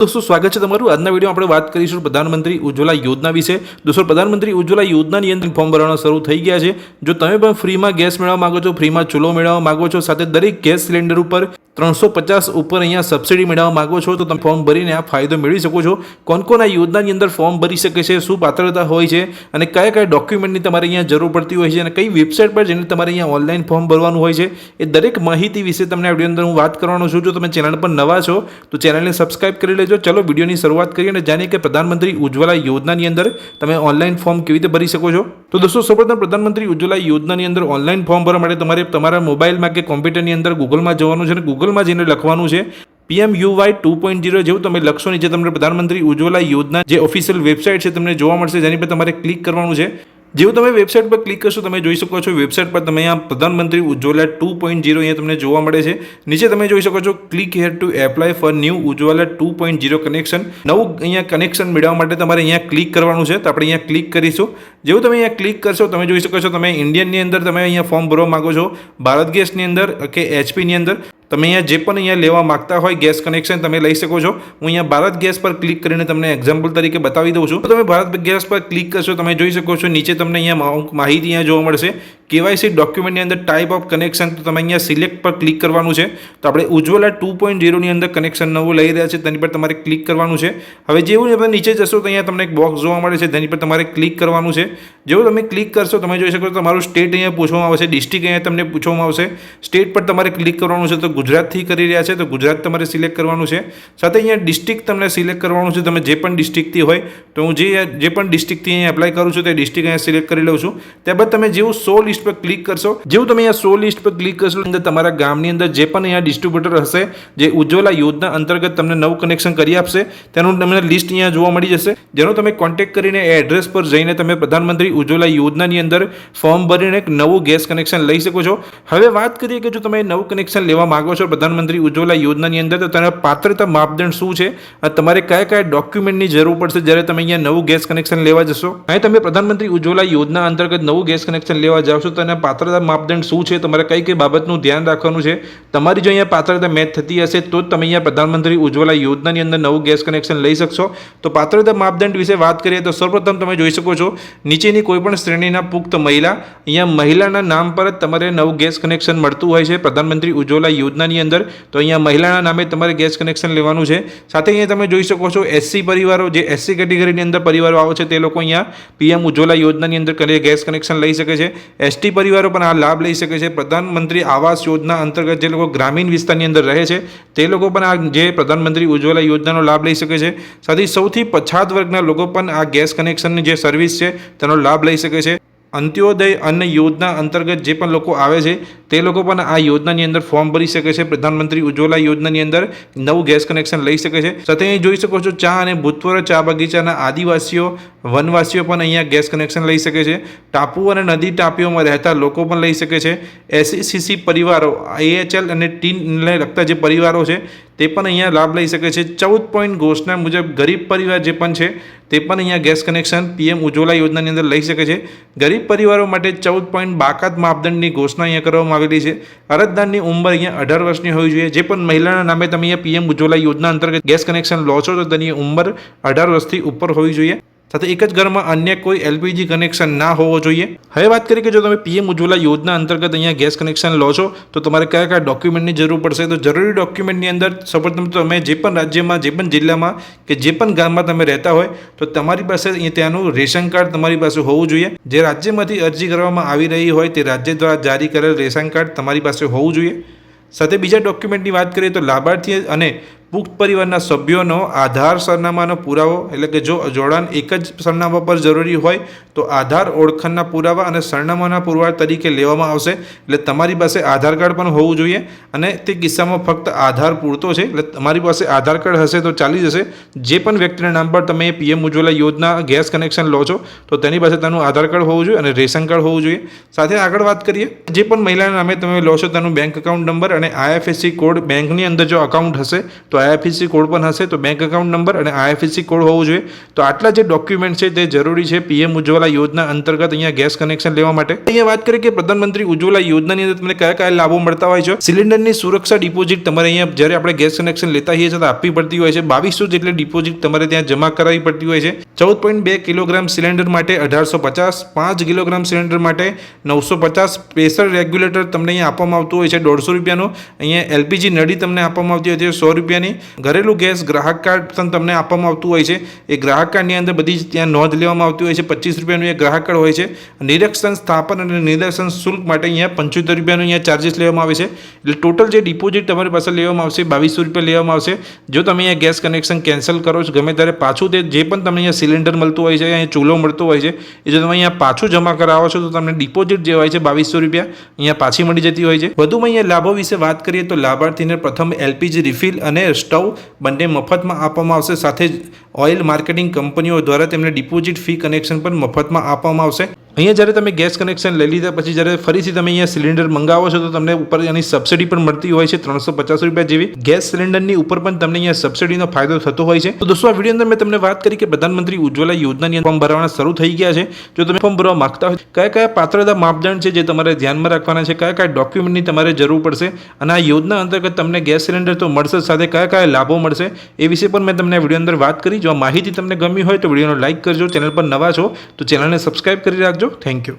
દોસ્તો, સ્વાગત છે તમારું. આજના વીડિયો આપણે વાત કરીશું પ્રધાનમંત્રી ઉજ્જવલા યોજના વિશે. દોસ્તો, પ્રધાનમંત્રી ઉજ્જવલા યોજનાની અંદર ફોર્મ ભરવાના શરૂ થઈ ગયા છે. જો તમે પણ ફ્રીમાં ગેસ મેળવવા માંગો છો, ફ્રીમાં ચૂલો મેળવવા માંગો છો, સાથે દરેક ગેસ સિલિન્ડર ઉપર ત્રણસો પચાસ ઉપર અહીંયા સબસિડી મેળવવા માંગો છો, તો તમે ફોર્મ ભરીને આ ફાયદો મેળવી શકો છો. કોણ કોણ આ યોજનાની અંદર ફોર્મ ભરી શકે છે, શું પાત્રતા હોય છે, અને કયા કયા ડોક્યુમેન્ટની તમારે અહીંયા જરૂર પડતી હોય છે, અને કઈ વેબસાઇટ પર જેને તમારે અહીંયા ઓનલાઈન ફોર્મ ભરવાનું હોય છે, એ દરેક માહિતી વિશે તમને આ વીડિયો અંદર હું વાત કરવાનો છું. જો તમે ચેનલ પર નવા છો, તો ચેનલને સબસ્ક્રાઇબ કરી લેજો. ચલો વિડીયોની શરૂઆત કરીએ અને જાણીએ કે પ્રધાનમંત્રી ઉજ્જવલા યોજનાની અંદર તમે ઓનલાઈન ફોર્મ કેવી રીતે ભરી શકો છો? તો દોસ્તો, સૌપ્રથમ પ્રધાનમંત્રી ઉજ્જવલા યોજનાની અંદર ઓનલાઈન ફોર્મ ભરવા માટે તમારે તમારા મોબાઈલમાં કે કોમ્પ્યુટરની અંદર ગૂગલમાં જવાનું છે અને ગૂગલમાં જઈને લખવાનું છે. PM U Y two point zero જેવું તમે લખશો, નીચે તમને પ્રધાનમંત્રી ઉજ્જવલા યોજના જે ઓફિશિયલ વેબસાઇટ છે, તમને જોવા મળશે, જેની પર તમારે ક્લિક કરવાનું છે. જેવું તમે વેબસાઇટ પર ક્લિક કરશો, તમે જોઈ શકો છો વેબસાઇટ પર તમે અહીંયા પ્રધાનમંત્રી ઉજ્જવલા ટુ પોઈન્ટ ઝીરો અહીંયા તમને જોવા મળે છે. નીચે તમે જોઈ શકો છો click here to apply for new Ujjwala two point zero connection નવું અહીંયા કનેક્શન મેળવવા માટે તમારે અહીંયા ક્લિક કરવાનું છે, તો આપણે અહીંયા ક્લિક કરીશું. જેવું તમે અહીંયા ક્લિક કરશો, તમે જોઈ શકો છો, તમે ઇન્ડિયનની અંદર તમે અહીંયા ફોર્મ ભરવા માંગો છો, ભારત ગેસની અંદર કે એચપીની અંદર. તમે અહીંયા જે પણ અહીંયા લેવા માગતા હોય ગેસ કનેક્શન તમે લઈ શકો છો. હું અહીંયા ભારત ગેસ પર ક્લિક કરીને તમને એક્ઝામ્પલ તરીકે બતાવી દઉં છું. તમે ભારત ગેસ પર ક્લિક કરશો, તમે જોઈ શકો છો નીચે તમને અહીંયા માહિતી અહીંયા જોવા મળશે. કેવાયસી ડોક્યુમેન્ટની અંદર ટાઈપ ઓફ કનેક્શન તો તમે અહીંયા સિલેક્ટ પર ક્લિક કરવાનું છે. તો આપણે ઉજ્જવલા ટુ પોઈન્ટ ઝીરોની અંદર કનેક્શન નવું લઈ રહ્યા છે, તેની પર તમારે ક્લિક કરવાનું છે. હવે જેવું તમે નીચે જશો તો અહીંયા તમને એક બોક્સ જોવા મળે છે, તેની પર તમારે ક્લિક કરવાનું છે. જેવું તમે ક્લિક કરશો, તમે જોઈ શકો તમારું સ્ટેટ અહીંયા પૂછવામાં આવશે ડિસ્ટ્રિક્ટ અહીંયા તમને પૂછવામાં આવશે. સ્ટેટ પર તમારે ક્લિક કરવાનું છે તો ગુજરાતથી કરી રહ્યા છે, તો ગુજરાત તમારે સિલેક્ટ કરવાનું છે. સાથે અહીંયા ડિસ્ટ્રિક્ટ તમને સિલેક્ટ કરવાનું છે, તમે જે પણ ડિસ્ટ્રિક્ટથી હોય, તો હું જે જે પણ ડિસ્ટ્રિક્ટથી અહીંયા એપ્લાય કરું છું, તે ડિસ્ટ્રિક્ટ અહીંયા સિલેક્ટ કરી લઉં છું. ત્યારબાદ તમે જેવું સો લિસ્ટ પર ક્લિક કરશો, જેવું તમે અહીંયા સો લિસ્ટ પર ક્લિક કરશો અંદર તમારા ગામની અંદર જે પણ અહીંયા ડિસ્ટ્રીબ્યુટર હશે, જે ઉજ્જવલા યોજના અંતર્ગત તમને નવું કનેક્શન કરી આપશે, તેનું તમને લિસ્ટ અહીંયા જોવા મળી જશે. જેનો તમે કોન્ટેક્ટ કરીને એ એડ્રેસ પર જઈને તમે પ્રધાનમંત્રી ઉજ્જવલા યોજનાની અંદર ફોર્મ ભરીને એક નવું ગેસ કનેક્શન લઈ શકો છો. હવે વાત કરીએ કે જો તમે નવું કનેક્શન લેવા માંગો છો પ્રધાનમંત્રી ઉજ્જવલા યોજનાની અંદર, તો તેના પાત્રતા માપદંડ શું છે? અને તમારે કયા કયા ડોક્યુમેન્ટની જરૂર પડશે જ્યારે તમે અહીંયા નવું ગેસ કનેક્શન લેવા જશો? અહીં તમે પ્રધાનમંત્રી ઉજ્જવલા યોજના અંતર્ગત નવું ગેસ કનેક્શન લેવા જાવ છો, તો એના પાત્રતા માપદંડ શું છે? તમારે કઈ કઈ બાબતનું ધ્યાન રાખવાનું છે? તમારી જો અહીંયા પાત્રતા મેચ થતી હશે, તો જ તમે અહીંયા પ્રધાનમંત્રી ઉજ્જવલા યોજનાની અંદર નવું ગેસ કનેક્શન લઈ શકશો. તો પાત્રતા માપદંડ વિશે વાત કરીએ, તો સૌપ્રથમ તમે જોઈ શકો છો, નીચેની કોઈપણ શ્રેણીના પુખ્ત મહિલા, અહીંયા મહિલાના નામ પર જ તમારે નવું ગેસ કનેક્શન મળતું હોય છે. પ્રધાનમંત્રી ઉજ્જવલા યોજનાની અંદર, તો અહીંયા મહિલાના નામે તમારે ગેસ કનેક્શન લેવાનું છે. સાથે અહીંયા તમે જોઈ શકો છો એસસી પરિવારો, જે એસસી કેટેગરીની અંદર પરિવારો આવે છે, તે લોકો અહીંયા પીએમ ઉજ્જવલા યોજનાની અંદર ગેસ કનેક્શન લઈ શકે છે. એસટી પરિવારો પણ આ લાભ લઈ શકે છે. પ્રધાનમંત્રી આવાસ યોજના અંતર્ગત જે લોકો ગ્રામીણ વિસ્તારની અંદર રહે છે, તે લોકો પણ આ જે પ્રધાનમંત્રી ઉજ્જવલા યોજનાનો લાભ લઈ શકે છે. સાથે સૌથી પછાત વર્ગના લોકો પણ આ ગેસ કનેક્શનની જે સર્વિસ છે, તેનો લાભ લઈ શકે છે. અંત્યોદય અન્ન યોજના અંતર્ગત જે પણ લોકો આવે છે, તે લોકો પણ આ યોજનાની અંદર ફોર્મ ભરી શકે છે. પ્રધાનમંત્રી ઉજ્જવલા યોજનાની અંદર નવું ગેસ કનેક્શન લઈ શકે છે. સાથે અહીં જોઈ શકો છો, ચા અને ભૂતપૂર્વ ચા બગીચાના આદિવાસીઓ, વનવાસીઓ પણ અહીંયા ગેસ કનેક્શન લઈ શકે છે. ટાપુ અને નદી ટાપીઓમાં રહેતા લોકો પણ લઈ શકે છે. એસસીસીસી પરિવારો આઈએચએલ અને ટીનને લગતા જે પરિવારો છે તે પણ અહીંયા લાભ લઈ શકે છે. ચૌદ પોઈન્ટ ઘોષણા મુજબ ગરીબ પરિવાર જે પણ છે, તે પણ અહીંયા ગેસ કનેક્શન, પીએમ ઉજ્જવલા યોજનાની અંદર લઈ શકે છે. ગરીબ પરિવારો માટે ચૌદ પોઈન્ટ બાકાત માપદંડની ઘોષણા અહીંયા કરવામાં આવેલી છે. અરજદારની ઉંમર અહીંયા અઢાર વર્ષની હોવી જોઈએ. જે પણ મહિલાના નામે તમે અહીંયા પીએમ ઉજ્જવલા યોજના અંતર્ગત ગેસ કનેક્શન લો છો, તો તેની ઉંમર અઢાર વર્ષથી ઉપર હોવી જોઈએ. સાથે એક જ ઘરમાં અન્ય કોઈ એલપીજી કનેક્શન ના હોવો જોઈએ. હવે વાત કરીએ કે જો તમે પીએમ ઉજ્જવલા યોજના અંતર્ગત અહીંયા ગેસ કનેક્શન લો છો, તો તમારે કયા કયા ડોક્યુમેન્ટની જરૂર પડશે? તો જરૂરી ડોક્યુમેન્ટની અંદર તો તમે જે પણ રાજ્યમાં, જે પણ જિલ્લામાં કે જે પણ ગામમાં તમે રહેતા હોય, તો તમારી પાસે ત્યાંનું રેશન કાર્ડ તમારી પાસે હોવું જોઈએ. જે રાજ્યમાંથી અરજી કરવામાં આવી રહી હોય, તે રાજ્ય દ્વારા જારી કરેલ રેશન કાર્ડ તમારી પાસે હોવું જોઈએ. સાથે બીજા ડોક્યુમેન્ટની વાત કરીએ તો લાભાર્થી અને પુખ્ત પરિવારના સભ્યોનો આધાર સરનામાનો પુરાવો, એટલે કે જો જોડાણ એક જ સરનામા પર જરૂરી હોય, તો આધાર ઓળખાણના પુરાવા અને સરનામાના પુરાવા તરીકે લેવામાં આવશે. એટલે તમારી પાસે આધાર કાર્ડ પણ હોવું જોઈએ અને તે કિસ્સામાં ફક્ત આધાર પૂરતો છે. એટલે તમારી પાસે આધાર કાર્ડ હશે તો ચાલી જશે. જે પણ વ્યક્તિના નામ પર તમે પીએમ ઉજ્જવલા યોજના ગેસ કનેક્શન લો છો, તો તેની પાસે તેનું આધાર કાર્ડ હોવું જોઈએ અને રેશન કાર્ડ હોવું જોઈએ. સાથે આગળ વાત કરીએ, જે પણ મહિલાના નામે તમે લો છો તેનું બેંક એકાઉન્ટ નંબર અને આઈએફએસસી કોડ બેંકની અંદર જો અકાઉન્ટ હશે, તો આઈએફએસસી કોડ પણ હશે તો બેંક એકાઉન્ટ નંબર અને આઈએફએસસી કોડ હોવો જોઈએ. તો આટલા જે ડોક્યુમેન્ટ છે તે જરૂરી છે પીએમ ઉજ્જવલા યોજના અંતર્ગત અહીંયા ગેસ કનેક્શન લેવા માટે. અહીંયા વાત કરીએ કે પ્રધાનમંત્રી ઉજ્જવલા યોજનાની અંદર તમને કયા કયા લાભો મળતા હોય છે? સિલિન્ડરની સુરક્ષા ડિપોઝિટ તમારે અહીંયા જ્યારે આપણે ગેસ કનેક્શન લેતા હોઈએ છીએ તો આપવી પડતી હોય છે. બાવીસો જેટલી ડિપોઝિટ તમારે ત્યાં જમા કરાવવી પડતી હોય છે. ચૌદ પોઈન્ટ બે કિલોગ્રામ સિલિન્ડર માટે અઢારસો પચાસ, પાંચ કિલોગ્રામ સિલિન્ડર માટે નવસો પચાસ, પ્રેશર રેગ્યુલેટર તમને અહીંયા આપવામાં આવતું હોય છે દોઢસો રૂપિયાનું. અહીંયા એલપીજી નડી તમને આપવામાં આવતી હોય છે સો રૂપિયાની. ઘરેલું ગેસ ગ્રાહક કાર્ડ પણ તમને આપવામાં આવતું હોય છે. એ ગ્રાહક કાર્ડની અંદર બધી જ ત્યાં નોંધ લેવામાં આવતી હોય છે. પચીસ રૂપિયાનું એ ગ્રાહક કાર્ડ હોય છે. નિરીક્ષણ સ્થાપન અને નિદર્શન શુલ્ક માટે અહીંયા પંચોતેર રૂપિયાનું અહીંયા ચાર્જિસ લેવામાં આવે છે. એટલે ટોટલ જે ડિપોઝિટ તમારી પાસે લેવામાં આવશે, બાવીસો રૂપિયા લેવામાં આવશે. જો તમે અહીંયા ગેસ કનેક્શન કેન્સલ કરો છો, ગમે ત્યારે પાછું તે જે પણ તમને અહીંયા સિલિન્ડર મળતું હોય છે, અહીંયા ચૂલો મળતો હોય છે, એ જો તમે અહીંયા પાછું જમા કરાવો છો, તો તમને ડિપોઝિટ જે હોય છે, બાવીસો રૂપિયા અહીંયા પાછી મળી જતી હોય છે. વધુમાં અહીંયા લાભો વિશે વાત કરીએ તો લાભાર્થીને પ્રથમ એલપીજી રિફિલ અને સ્ટવ બંને મફતમાં આપવામાં આવશે. સાથે જ ઓઇલ માર્કેટિંગ કંપનીઓ દ્વારા તેમને ડિપોઝિટ ફી કનેક્શન પણ મફતમાં આપવામાં આવશે. અહીંયા જ્યારે તમે ગેસ કનેક્શન લઈ લીધા, પછી જ્યારે ફરીથી તમે અહીંયા સિલિન્ડર મંગાવો છો, તો તમને ઉપર એની સબસિડી પણ મળતી હોય છે, ત્રણસો પચાસ રૂપિયા જેવી. ગેસ સિલિન્ડરની ઉપર પણ તમને અહીંયા સબસિડીનો ફાયદો થતો હોય છે. તો દોસ્તો, આ વીડિયો અંદર મેં તમને વાત કરી કે પ્રધાનમંત્રી ઉજ્જવલા યોજનાની ફોર્મ ભરવાના શરૂ થઈ ગયા છે. જો તમે ફોર્મ ભરવા માંગતા હોય કયા કયા પાત્રતા માપદંડ છે જે તમારે ધ્યાનમાં રાખવાના છે? કયા કયા ડોક્યુમેન્ટની તમારે જરૂર પડશે? અને આ યોજના અંતર્ગત તમને ગેસ સિલિન્ડર તો મળશે, સાથે કયા કયા લાભો મળશે? એ વિશે પણ મેં તમને વીડિયો અંદર વાત કરી. જો આ માહિતી તમને ગમી હોય, તો વિડીયોને લાઇક કરજો, ચેનલ પર નવા છો, તો ચેનલને સબસ્ક્રાઇબ કરી રાખજો. রাজ্য থ্যাংক ইউ